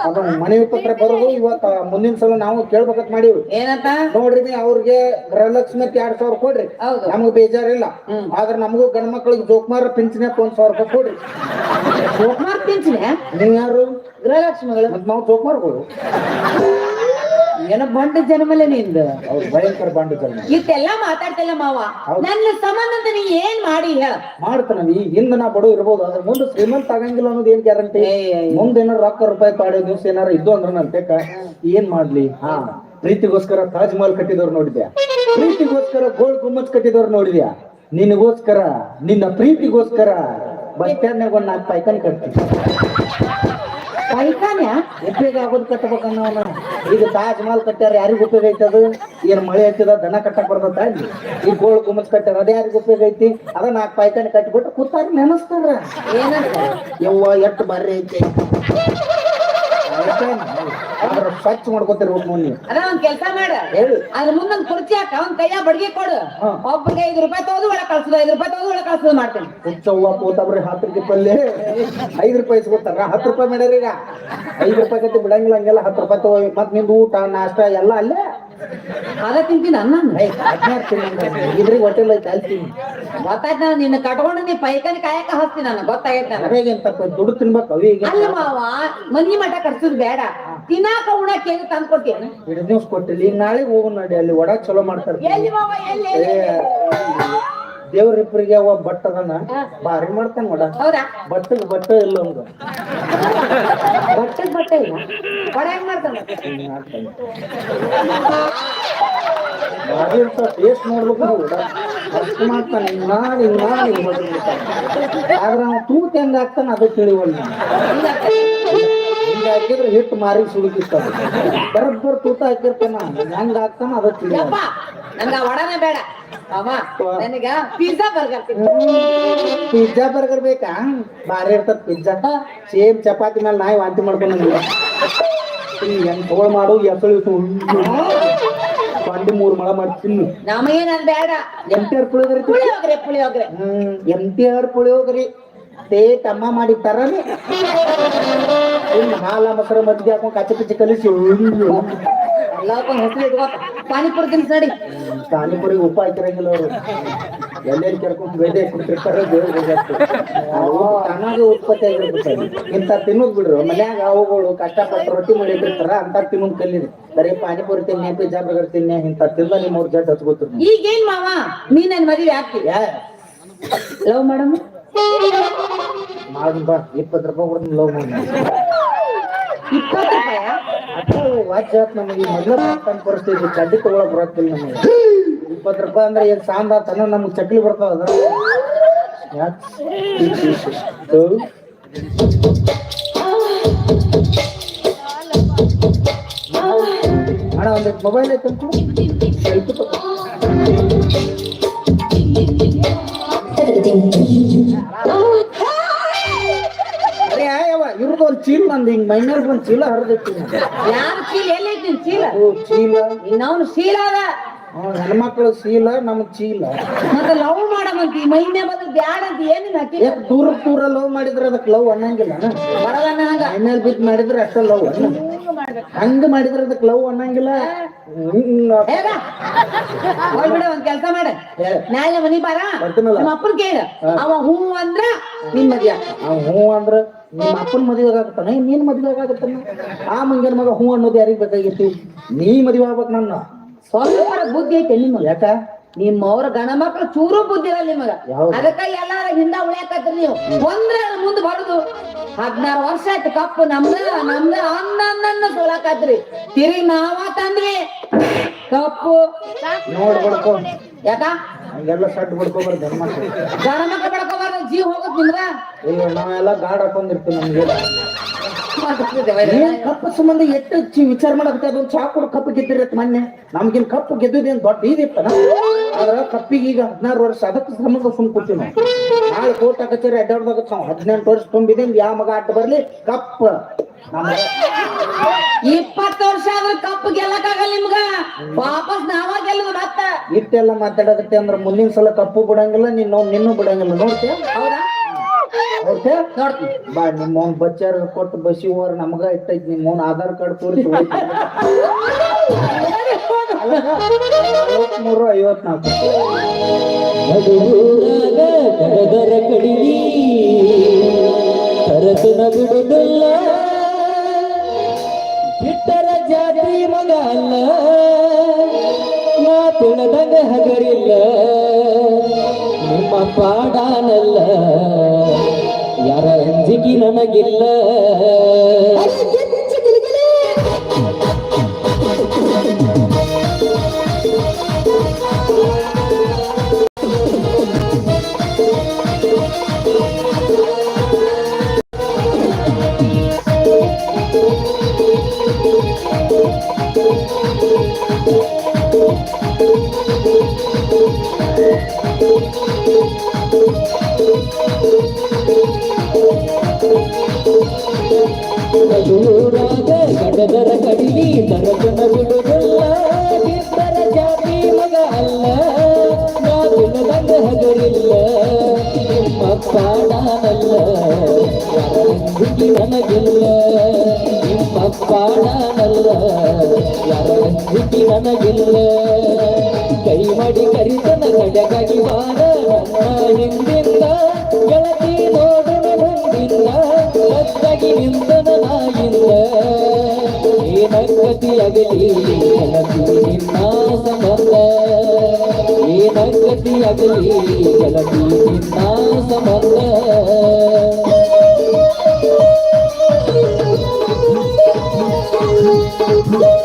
ಅದು ಮನವಿ ಪತ್ರ ಬರೋದು ಇವತ್ತ ಮುಂದಿನ ಸಲ ನಾವು ಕೇಳ್ಬೇಕಂತ ಮಾಡೀವಿ ಏನಂತ ನೋಡ್ರಿ ಅವ್ರಿಗೆ ಗೃಹಲಕ್ಷ್ಮಿ ಎರಡ್ ಸಾವಿರ ಕೊಡ್ರಿ. ನಮಗ್ ಬೇಜಾರಿಲ್ಲ ಆದ್ರೆ ನಮಗೂ ಗಂಡ ಮಕ್ಳಿಗೆ ಜೋಕ್ಮಾರ ಪಿಂಚಣಿ ಒಂದ್ ಸಾವಿರ ರೂಪಾಯಿ ಕೊಡ್ರಿ ಜೋಕ್ಮಾರ್ ಪಿಂಚಣಿ ನೀವ್ ಯಾರು ಗೃಹಲಕ್ಷ್ಮಿಗಳು ನಾವು ನಾವು ಜೋಕ್ಮಾರ್ಗಳು ಏನೋ ಬಂಡ ಜನ್ಮಲೆ ನಿಂದು. ಅವ್ರು ಭಯಂಕರ ಬಂಡ ಜನ್ಮ. ಇಷ್ಟೆಲ್ಲ ಮಾತಾಡ್ತಿಲ್ಲ ಮಾವ. ನನ್ನ ಸಂಬಂಧ ಅಂತ ನೀ ಏನ್ ಮಾಡಿ ಹೇಳ. ಮಾಡ್ತಾನ ಈ ಹಿಂದ ನಾ ಬಡವ ಇರ್ಬೋದು. ಅದ್ರ ಮುಂದೆ ಶ್ರೀಮಂತ ಆಗಂಗಿಲ್ಲ ಅನ್ನೋದು ಏನ್ ಗ್ಯಾರಂಟಿ. ಮುಂದೆ ಏನಾರ ರೊಕ್ಕ ರೂಪಾಯಿ ತಾಡೋ ದಿವ್ಸ ಏನಾರ ಇದ್ದು ಅಂದ್ರ ನನ್ ಬೇಕ? ಏನ್ ಮಾಡ್ಲಿ? ಹಾ. ಪ್ರೀತಿಗೋಸ್ಕರ ತಾಜ್ ಮಹಲ್ ಕಟ್ಟಿದವ್ರು ನೋಡಿದ್ಯಾ? ಪ್ರೀತಿಗೋಸ್ಕರ ಗೋಲ್ ಗುಮ್ಮಚ್ ಕಟ್ಟಿದವ್ರು ನೋಡಿದ್ಯಾ? ನಿನಗೋಸ್ಕರ ನಿನ್ನ ಪ್ರೀತಿಗೋಸ್ಕರ ಬಸ್ ಸ್ಟ್ಯಾಂಡ್ನಾಗ ಒಂದ್ ನಾಲ್ಕು ಪೈಕನ್ ಕಟ್ತೀನಿ ಪೈಖಾನ್ಯ ಉಪಯೋಗ ಆಗೋದು ಕಟ್ಟಬೇಕನ್ನೋನ ಈಗ ತಾಜ್ ಮಹಲ್ ಕಟ್ಟ್ಯಾರ ಯಾರಿಗೂ ಉಪಯೋಗ ಐತಿ ಅದು? ಏನ್ ಮಳೆ ಹತ್ತಿದ ದನ ಕಟ್ಟಕ್ ಬರ್ತದ ಅಲ್ಲಿ ಈ ಗೋಳ್ ಗುಮ್ಮಚ್ ಕಟ್ಟ್ಯಾರ ಅದೇ ಯಾರಿಗೂ ಉಪಯೋಗ ಐತಿ? ಅದ ನಾಲ್ಕು ಪಾಯ್ಕಾನಿ ಕಟ್ಟಿಬಿಟ್ಟು ಕೂತಾರ ನೆನಸ್ತಾರ. ಏನಂತ? ಯವ್ವ ಎಟ್ ಬರ್ರಿ ಐತಿ? ಆದ್ರ ಸ್ವಚ್ಛ ಮಾಡ್ಕೊತಿರ್ಬೇಕು ನೋಡಿ ಅದ ಒಂದ್ ಕೆಲ್ಸ ಮಾಡ. ಹೇಳು. ಅದ್ರ ಮುಂದೊಂದ್ ಕುರ್ಚಿ ಹಾಕ ಅವ್ನ ಕೈಯ ಬಡ್ಗೆ ಕೊಡು. ಒಬ್ಬರಿಗೆ ಐದು ರೂಪಾಯಿ ತಗೋದು ಒಳಗ್ ಕಳ್ಸುದು ಐದು ರೂಪಾಯಿ ತಗೋದು ಒಳಗ್ ಕಳ್ಸುದು ಮಾಡ್ತೀನಿ. ಹುಚ್ಚವ್ವ ಕೂತಾಬ್ರಿ ಹತ್ತು ರೂಪಾಯಿ ಪಲ್ಲೆ ಐದು ರೂಪಾಯಿ ಇಸ್ಕೊತಾರ ಹತ್ತು ರೂಪಾಯಿ ಮಾಡ್ಯಾರ ಈಗ. ಐದು ರೂಪಾಯಿ ಕಟ್ಟಿ ಬಿಡಂಗಿಲ್ಲ ಹಂಗೆಲ್ಲ ಹತ್ತು ರೂಪಾಯಿ ತಗೋ ಮತ್ ನಿಂದು ಊಟ ನಾಷ್ಟ ಎಲ್ಲ ಅಲ್ಲೇ. ಅದ ತಿಂತೀನಿ ಅನ್ನ ಇದ್ರಿಗೆ ಹೋಟೆಲ್ ಐತೆ ಗೊತ್ತಾಯ್ತ? ಗೊತ್ತಾಯ್ತು ನಾನು ನಿನ್ನ ಕಟ್ಕೊಂಡು ನೀ ಪೈಕನ್ ಕಾಯಕ ಹಸ್ತೀನಿ ನಾನು. ಗೊತ್ತಾಗೈತೆ ನನಗೆ. ಅವೇಗೇನ್ ತಪ್ಪ ದುಡ್ಡು ತಿನ್ಬೇಕು ಅವಿಗೆ ಅಲ್ಲ ಮಾವ ಮನಿ ಮಠ ಕಟ್ಸುದ್ ಬೇಡ. ತಿನ್ನಾಕ ಉಣಕ್ ಏನು ತಂದ್ ಕೊಡ್ತೀನಿ ದಿವ್ಸ ಕೊಟ್ಟಿಲ್ಲ ಈಗ ನಾಳೆ ಹೋಗು ನೋಡಿ ಅಲ್ಲಿ ವಡ ಚಲೋ ಮಾಡ್ತಾರೆ. ಎಲ್ಲಿ ಮಾವ ಎಲ್ಲಿ ಎಲ್ಲಿ? ದೇವ್ರಿಬ್ಬರಿಗೆ ಅವ ಬಟ್ ಅದನ್ನ. ಭಾರಿ ಮಾಡ್ತಾನೆ ನೋಡ. ಹೌದಾ? ಬಟ್ಟಗ್ ಬಟ್ಟ ಇಲ್ಲ ಒಂದು ಬಟ್ಟದ ಬಟ್ಟೆ ಇಲ್ಲ. ವಡ ಹೆಂಗ್ ಮಾಡ್ತಾನ? ಭಾರಿ ಇರ್ತಾವ ಟೇಸ್ಟ್ ನೋಡ್ಬೇಕು ಮಾಡ್ತಾನೆ ಹಿಂಗ್ ಮಾಡಿ ಹಿಂಗ್ ಮಾಡಿ ಹಿಂಗ್ ಆದ್ರೆ ಅವ್ನು ತೂತ ಹೆಂಗ್ ಹಾಕ್ತಾನ ಅದು ತಿಳಿವಲ್ಲ ಹಿಂಗ ಹಾಕಿದ್ರೆ ಹಿಟ್ಟು ಮಾರಿ ಸುಡುಕಿತ್ತ ಬರಬ್ಬರ್ ತೂತ ಹಾಕಿರ್ತಾನ ಹೆಂಗ್ ಹಾಕ್ತಾನ ಅದ ಯಪ್ಪ ನಂಗ ವಡನೆ ಬೇಡ. ಅಮ್ಮ ನನಗ ಪಿಜ್ಜಾ ಬರ್ಗರ್ ಪಿಜ್ಜಾ ಬರ್ಗರ್ ಬೇಕಾ? ಬಾರಿ ಇರ್ತದ ಪಿಜ್ಜಾ ಸೇಮ್ ಚಪಾತಿ ಮೇಲೆ ನಾಯಿ ವಾಂತಿ ಮಾಡ್ಕೊಂಡು ಹೆಂಗ್ ತಗೊಳ್ ಮಾಡು ಎಸಳು ಒಂದು ಮೂರ್ ಮಳ ಮಾಡ್ತೀನಿ ತಿನ್ನು. ನಮಗೇನ್ ಬೇಡ. ಎಂಟಿಯರ್ ಪುಳಿಯೋಗ್ರಿ ಆರ್ ಪುಳಿಯೋಗ್ರಿ. ಪುಳಿಯೋಗ್ರೆ ಪುಳಿಯೋಗ್ರೆ. ಹ್ಮ್ ಎಂಟಿಯರ್ ಟಿ ಆರ್ ಪುಳಿಯೋಗರಿ. ತೇಟ್ ತಮ್ಮ ಮಾಡಿ ತರನೇ. ಹಾಲ ಮೊಸರು ಮಜ್ಜಿಗೆ ಹಾಕೊಂಡ್ ಕಚ್ಚಿ ಪಿಚ್ಚಿ ಕಲಿಸಿ ಎಲ್ಲದಕ್ಕೂ ಹೆಸರು ಇಟ್ಕೋ. ಪಾನಿಪುರಿ ತಿನ್ಸ್ ನಡಿ. ಪಾನಿಪುರಿ ಉಪ್ಪ ಹಾಕಿರಂಗಿಲ್ಲ ಅವರು. ಎಲ್ಲೆಲ್ಲಿ ಕೇಳ್ಕೊಂಡು ಬೇಡ. ಅವು ತಾನಾಗೆ ಉತ್ಪತ್ತಿ ಆಗಿರ್ಬೇಕು ಇಂಥ ತಿನ್ನೋದ್ ಬಿಡ್ರು. ಮನ್ಯಾಗ ಅವುಗಳು ಕಷ್ಟಪಟ್ಟು ರೊಟ್ಟಿ ಮಾಡಿರ್ತಾರ ಅಂತ ತಿನ್ನೋದ್ ಕಲೀರಿ. ಬರೀ ಪಾನಿಪುರಿ ತಿನ್ನಿ ಪಿಜ್ಜಾ ಬರ್ಗರ್ ತಿನ್ನಿ ಇಂಥ ತಿಂದ ನಿಮ್ಮ ಅವ್ರ ಜಡ್ ಹಚ್ಕೋತೀರಿ ಈಗೇನ್ ಮಾವ? ನೀ ನನ್ ಮದುವೆ ಆಗ್ತೀವಿ ಯಾ. ಲವ್ ಮಾಡಮ್ ಇಪ್ಪತ್ತು ರೂಪಾಯಿ ಕೊಡ್ತೀನಿ ಲವ್ ಮಾಡಿ. ಇಪ್ಪತ್ತು ರೂಪಾಯ? ಅಷ್ಟು ವಾಚ್ ಆತ್ ನಮಗೆ ಮೊದ್ಲ ಪರಿಸ್ಥಿತಿ ಚಡ್ಡಿ ತಗೊಳಕ್ ಬರತ್ತಿಲ್ಲ ನಮಗೆ. ಇಪ್ಪತ್ತು ರೂಪಾಯಿ ಅಂದ್ರೆ ಏನ್ ಸಾಂದ ತನ ನಮ್ಗೆ ಚಕ್ಲಿ ಬರ್ತಾವ ಅದ್ರ ಯಾಕ್? ಅಣ್ಣ ಒಂದು ಮೊಬೈಲ್ ಐತೆ ಅಂತ ಸೆಲ್ಫಿ ನಂದು ಹಿಂಗ್ ಮೈಮೇಲೆ ಬಂದ್ ಚೀಲ ಹರಿದೈತಿ. ಯಾರು ಚೀಲ? ಎಲ್ಲೈತಿ ಚೀಲ? ಓ ಚೀಲ. ಇನ್ನವನು ಚೀಲ ಅದ. ಹೆಣ್ಮಕ್ಳ ಸೀಲ ನಮಗ್ ಚೀಲ. ಮತ್ತೆ ಲವ್ ಮಾಡಮಂತಿ ಮೈನೆ ಬಂದು ಬ್ಯಾಡ ಅಂತ ಯಾಕೆ ದೂರ ದೂರ ಲವ್ ಮಾಡಿದ್ರೆ ಅದಕ್ಕೆ ಲವ್ ಅನ್ನಂಗಿಲ್ಲ. ಬರದನ್ನ ಹಂಗ ಮೈಮೇಲೆ ಬಿದ್ದು ಮಾಡಿದ್ರೆ ಅಷ್ಟ ಲವ್ ಹಂಗ ಮಾಡಿದ್ರೆ ಅದಕ್ಕೆ ಲವ್ ಅನ್ನಂಗಿಲ್ಲ. ಬಿಡ ಒಂದ್ ಕೆಲ್ಸ ಮಾಡ. ನಾಳೆ ಮನಿ ಬಾರ? ಬರ್ತೀನಲ್ಲ. ನಿಮ್ಮ ಅಪ್ಪನ್ ಕೇಳ. ಅವ ಹೂ ಅಂದ್ರ ನಿಮ್ ಮದ್ಯ ಅವ್ ಹ್ಞೂ ಅಂದ್ರ ನಿಮ್ಮ ಅಪ್ಪನ ಮದುವೆ ಆಗತ್ತಾನ ನೀನ್ ಮದುವೆ ಆಗತ್ತಾನ ಆ ಮಂಗನ ಮಗ ಹ್ಞೂ ಅನ್ನೋದು ಯಾರಿಗ್ ಬೇಕಾಗಿತ್ತು? ನೀ ಮದುವೆ ಆಗ್ಬೇಕು ನನ್ನ. ಸ್ವಲ್ಪ ಬುದ್ಧಿ ಐತೆ ನಿಮ್ಮ ಯಾಕ? ನಿಮ್ಮವ್ರ ಗಣ ಮಕ್ಳು ಚೂರು ಬುದ್ಧಿ ಇಲ್ಲ ನಿಮಗ? ಅದಕ್ಕ ಎಲ್ಲಾರ ಹಿಂದ ಉಳಿಯಕತ್ರಿ ನೀವು. ಒಂದ್ರ ಮುಂದ್ ಬಡದು. ಹದಿನಾರು ವರ್ಷ ಆಯ್ತು ಕಪ್ಪು ನಮ್ದ ನಮ್ದ ಅನ್ನ ಅನ್ನ ಸೋಲಾಕತ್ರಿ ತಿರುಗಿ ನಾವ ತಂದ್ರಿ ಕಪ್ಪು. ಯಾಕ? ಹಂಗೆಲ್ಲ ಸಟ್ ಬಡ್ಕೋಬಾರ್ದು ಧರ್ಮ ಜೀವ ಹೋಗತ್ ನಿಮ್ಗ? ಇಲ್ಲ ನಾವೆಲ್ಲ ಗಾಡ್ ಹಾಕೊಂಡಿರ್ತೀವಿ ನಮ್ಗೆ. ಏನ್ ಕಪ್ಪು ಸಂಬಂಧ ಎಷ್ಟು ಚಿ- ವಿಚಾರ ಮಾಡಕ್ಕೆ ಅದೊಂದು ಚಾ ಕೊಡು ಕಪ್ಪು ಗೆದ್ದಿರತ್ ಮೊನ್ನೆ. ನಮ್ಗಿನ್ ಕಪ್ಪು ಗೆದ್ದಿದ್ದೇನ್ ದೊಡ್ಡ ಇದಿತ್ತ ಆದ್ರೆ ಕಪ್ಪಿಗೆ ಈಗ ಹದಿನಾರು ವರ್ಷ ಅದಕ್ಕೆ ಸಂಬಂಧ ಸುಮ್ ಕೂತೀವಿ ನಾವು. ನಾಳೆ ಕೋರ್ಟ್ ಕಚೇರಿ ಅಡ್ಡಾಡ್ದಾಗ ಹದಿನೆಂಟು ವರ್ಷ ತುಂಬಿದೆ ಯಾವ ಮಗ ಅಡ್ಡ ಬರ್ಲಿ ಕಪ್ಪ. ಇಪ್ಪತ್ತು ವರ್ಷ ಆದ್ರೆ ಕಪ್ಪು ಗೆಲ್ಲಕ್ಕಾಗಲ್ಲ ನಿಮ್ಗ? ವಾಪಸ್ ನಾವ ಗೆಲ್ಲುದು ಮತ್ತ? ಇಟ್ಟೆಲ್ಲ ಮಾತಾಡಕತ್ತೆ ಅಂದ್ರೆ ಮುಂದಿನ ಸಲ ಕಪ್ಪು ಬಿಡಂಗಿಲ್ಲ ನಿನ್ನ ನಿನ್ನೂ ಬಿಡಂಗಿಲ್ಲ. ನೋಡ್ತೀಯ? ಹೌದಾ? ನೋಡ್ತೀಯ? ನೋಡ್ತೀನಿ. ಬಾ ನಿಮ್ಮ ಅವ್ನ ಬಚ್ಚಾರ ಕೊಟ್ಟು ಬಸಿ ಹೋರ್ ನಮಗ ಇಟ್ಟೈತಿ ನಿಮ್ಮ ಮೋನ್ ಆಧಾರ್ ಕಾರ್ಡ್ ತೋರಿಸಿ ಮೂರು ಐವತ್ನಾಲ್ಕು. ಕಡಿಲಿ ಕರತನ ಮಗ ಅಲ್ಲ ನಾ ತಿಳಿದಂಗ ಹಗರಿಲ್ಲ. ನಿಮ್ಮ ಪಾಡಾನಲ್ಲ. ಯಾರ ಅಂಜಿಕೆ ನನಗಿಲ್ಲ. ದೂರಾಗ ಗಡದರ ಕಡಿಲಿ ತರತನ ಬಿಡುದಿಲ್ಲ ಬಿಟ್ಟರ ಜಾತಿ ಮಗ ಅಲ್ಲ. ನಾ ತಿಳಿದಂಗ ಹಗರಿಲ್ಲ ನಿಮ್ಮ ನಿಮ್ಮ ಪಾಡನಲ್ಲ ಯಾರ ಸ್ಥಿತಿ ನನಗಿಲ್ಲ ಕೈ ಮಾಡಿ ಕರಿತನ ಕಡೆಗಾಗಿ ಬಾರ ನನ್ನ ಹಿಂದಿಂದ ಗೆಳತಿ ನೋಡನ ಬಂದಿಲ್ಲ ಒತ್ತಾಗಿ ನಿಂತನ ನಾಯಿಂದ ಏನಗತಿಯಾಗಲಿ ಗೆಳತಿ ನಿನ್ನ ಸಂಬಂಧ. ಏನಗತಿಯಾಗಲಿ ಗೆಳತಿ ನಿನ್ನ ಸಂಬಂಧ. Ooh.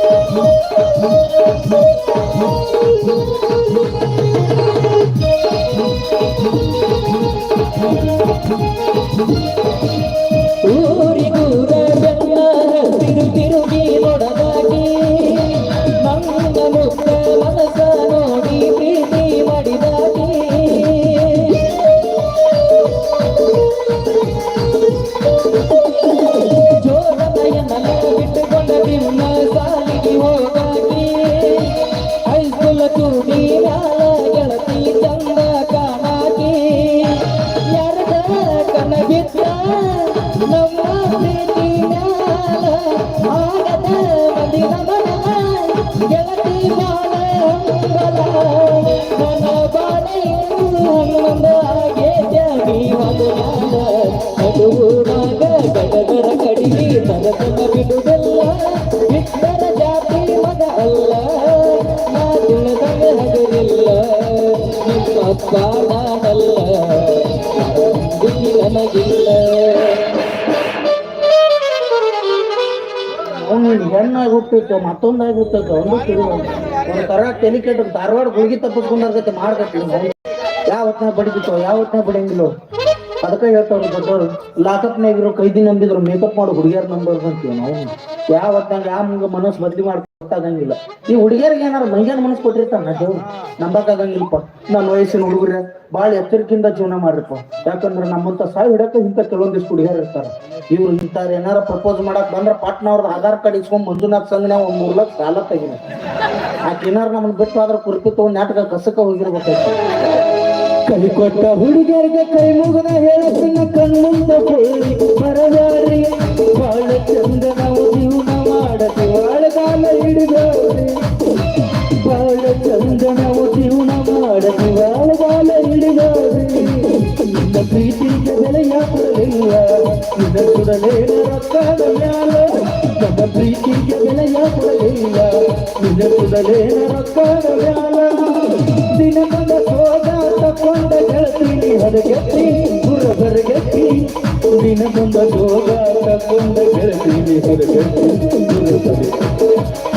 ತನತನ ಬಿಡುವುದಿಲ್ಲ. ಬಿಟ್ಟರ ಜಾತಿ ಮಗ ಅಲ್ಲ. ಮಾತಿನ ತಿಳಿದಂಗ ಹಗರಿಲ್ಲ ನಿಮ್ಮ ಪಾಡಲ್ಲ ನನಗಿಲ್ಲ. ಹೆಣ್ಣಾಗಿ ಹುಟ್ಟಿತ್ತು, ಮತ್ತೊಂದಾಗಿ ಹುಟ್ಟಿತ್ತು. ಒಂದು ತಿರುವು ಒಂದು ಧಾರವಾಡ ಗುಳಿಗೆ ತಪ್ಪಿಸ್ಕೊಂಡಾರ್ಗತ್ತೆ ಮಾಡ್ಕತ್ತಿ ಯಾವ ಬಡಿದಿತ್ತು ಬಡಿಯಂಗಿಲ್ಲ. ಅದಕ್ಕೆ ಹೇಳ್ತಾವ್ರು ದೊಡ್ಡವರು ಲಾಕಪ್ನಾಗಿರೋ ಕೈದಿ ನಂಬಿದ್ರು ಮೇಕಪ್ ಮಾಡೋ ಹುಡುಗಿಯರ್ ನಂಬರ್ ಅಂತೀವಿ ನಾವು. ಯಾವ ಹೊತ್ತಂಗ ಯಾವ ಮುಂಗ ಮನಸ್ಸು ಬದ್ಲಿ ಮಾಡಿ, ಗೊತ್ತಾಗಂಗಿಲ್ಲ. ಈ ಹುಡುಗಿಯರಿಗೆ ಏನಾರ ಮಂಗ್ಯಾನ ಮನಸ್ಸು ಕೊಟ್ಟಿರ್ತಾನ ದೇವ್ರು, ನಂಬಕ್ಕಾಗಂಗಿಲ್ಲಪ್ಪ. ನನ್ನ ವಯಸ್ಸಿನ ಹುಡುಗರ ಭಾಳ ಎಚ್ಚರಿಕೆಯಿಂದ ಜೀವನ ಮಾಡ್ರಪ್ಪ. ಯಾಕಂದ್ರೆ ನಮ್ಮಂತ ಸಾಯಿ ಹಿಡಕ ಇಂಥ ಕೆಲವೊಂದಿಷ್ಟು ಹುಡುಗಿಯರು ಇರ್ತಾರೆ. ಇವ್ರು ಇಂಥವ್ರು ಏನಾರ ಪ್ರಪೋಸ್ ಮಾಡಕ್ ಬಂದ್ರ ಪಾಟ್ನ ಅವ್ರದ್ದು ಆಧಾರ್ ಕಾರ್ಡ್ ಇಸ್ಕೊಂಡ್ ಮಂಜುನಾಥ್ ಸಂಘ ಒಂದ್ ಮೂರ್ ಲಕ್ಷ ಸಾಲ ತೆಗಿನ ಆಕೆ ಏನಾರ ನಮ್ಮನ್ನ ಬಿಟ್ಟು ಆದ್ರ ಕುರ್ಪಿ ತಗೊಂಡು ನಾಟಕ ಕಸಕ ಹೋಗಿರ್ಬೇಕಾಯ್ತು. ಕೈ ಕೊಟ್ಟ ಹುಡುಗರಿಗೆ ಕೈ ಮುಗಿದ ಹೇಳತ್ತಿನ ಕಣ್ಮುಂದ ಕೊಳ್ಳಿ ಮರದಾರಿ ಬಾಳ ಚಂದ ನಾವು ಜೀವನ ಮಾಡದೆ ಬಾಳಗಾಲ ಹಿಡಿದವ್ರಿ ಬಾಳ ಚಂದ ನಾವು ಜೀವನ ಮಾಡದೆ ಬಾಳಗಾಲ ಹಿಡಿದವ್ರಿ ನಿನ್ನ ಪ್ರೀತಿಗೆ ಬೆಲೆಯ ಕೊಡಲಿಲ್ಲ ನಿನ್ನ ಸುಡಲೇನ ರೊಕ್ಕದ ಮ್ಯಾಲ. ನನ್ನ ಪ್ರೀತಿಗೆ ಬೆಲೆಯ ಕೊಡಲಿಲ್ಲ ನಿನ್ನ ಸುಡಲೇನ ರೊಕ್ಕದ ಮ್ಯಾಲ. ದಿನ ಗೆಳತೀನಿ ಹರಗೆತ್ತಿ ಗುರ ಊರಿನ ಬಂದ ಸೋಗ ತಕೊಂಡ ಗೆಳತೀನಿ ಹರಗೆತ್ತಿ ಬರಗೆತ್ತಿ